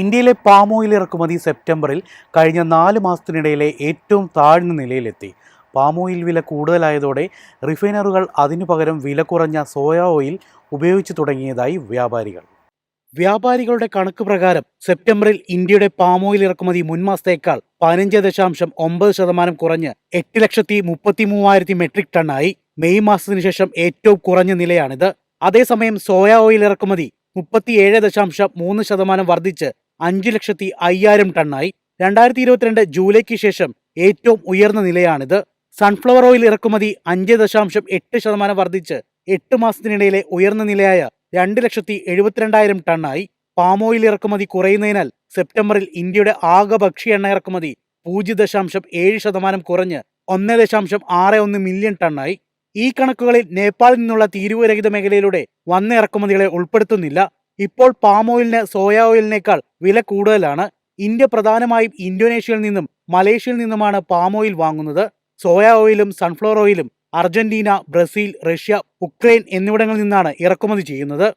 ഇന്ത്യയിലെ palm oil ഇറക്കുമതി സെപ്റ്റംബറിൽ കഴിഞ്ഞ നാല് മാസത്തിനിടയിലെ ഏറ്റവും താഴ്ന്ന നിലയിലെത്തി. പാം ഓയിൽ വില കൂടുതലായതോടെ റിഫൈനറുകൾ അതിനു പകരം വില കുറഞ്ഞ സോയ ഓയിൽ ഉപയോഗിച്ചു തുടങ്ങിയതായി വ്യാപാരികൾ. വ്യാപാരികളുടെ കണക്ക് പ്രകാരം സെപ്റ്റംബറിൽ ഇന്ത്യയുടെ പാം ഓയിൽ ഇറക്കുമതി മുൻമാസത്തേക്കാൾ പതിനഞ്ച് ദശാംശം ഒമ്പത് ശതമാനം കുറഞ്ഞ് എട്ട് ലക്ഷത്തി മുപ്പത്തി മൂവായിരത്തി മെട്രിക് ടണ്ണായി മെയ് മാസത്തിനു ശേഷം ഏറ്റവും കുറഞ്ഞ നിലയാണിത്. അതേസമയം സോയ ഓയിൽ ഇറക്കുമതി മുപ്പത്തിയേഴ് ദശാംശം മൂന്ന് ശതമാനം വർദ്ധിച്ച് അഞ്ച് ലക്ഷത്തി അയ്യായിരം ടണ്ണായി. രണ്ടായിരത്തി ഇരുപത്തിരണ്ട് ജൂലൈക്ക് ശേഷം ഏറ്റവും ഉയർന്ന നിലയാണിത്. സൺഫ്ലവർ ഓയിൽ ഇറക്കുമതി അഞ്ച് ദശാംശം എട്ട് ശതമാനം വർദ്ധിച്ച് എട്ട് മാസത്തിനിടയിലെ ഉയർന്ന നിലയായ രണ്ട് ലക്ഷത്തി എഴുപത്തിരണ്ടായിരം ടണ്ണായി. പാം ഓയിൽ ഇറക്കുമതി കുറയുന്നതിനാൽ സെപ്റ്റംബറിൽ ഇന്ത്യയുടെ ആകെ ഭക്ഷ്യ എണ്ണ ഇറക്കുമതി പൂജ്യം ദശാംശം ഏഴ് ശതമാനം കുറഞ്ഞ് ഒന്ന് ദശാംശം ആറ് ഒന്ന് മില്യൺ ടണ്ണായി. ഈ കണക്കുകളിൽ നേപ്പാളിൽ നിന്നുള്ള തീരുവരഹിത മേഖലയിലൂടെ വന്ന ഇറക്കുമതികളെ ഉൾപ്പെടുത്തുന്നില്ല. ഇപ്പോൾ പാം ഓയിലിന് സോയ ഓയിലിനേക്കാൾ വില കൂടുതലാണ്. ഇന്ത്യ പ്രധാനമായും ഇന്തോനേഷ്യയിൽ നിന്നും മലേഷ്യയിൽ നിന്നുമാണ് പാം ഓയിൽ വാങ്ങുന്നത്. സോയ ഓയിലും സൺഫ്ലവർ ഓയിലും അർജന്റീന ബ്രസീൽ റഷ്യ ഉക്രൈൻ എന്നിവിടങ്ങളിൽ നിന്നാണ് ഇറക്കുമതി ചെയ്യുന്നത്.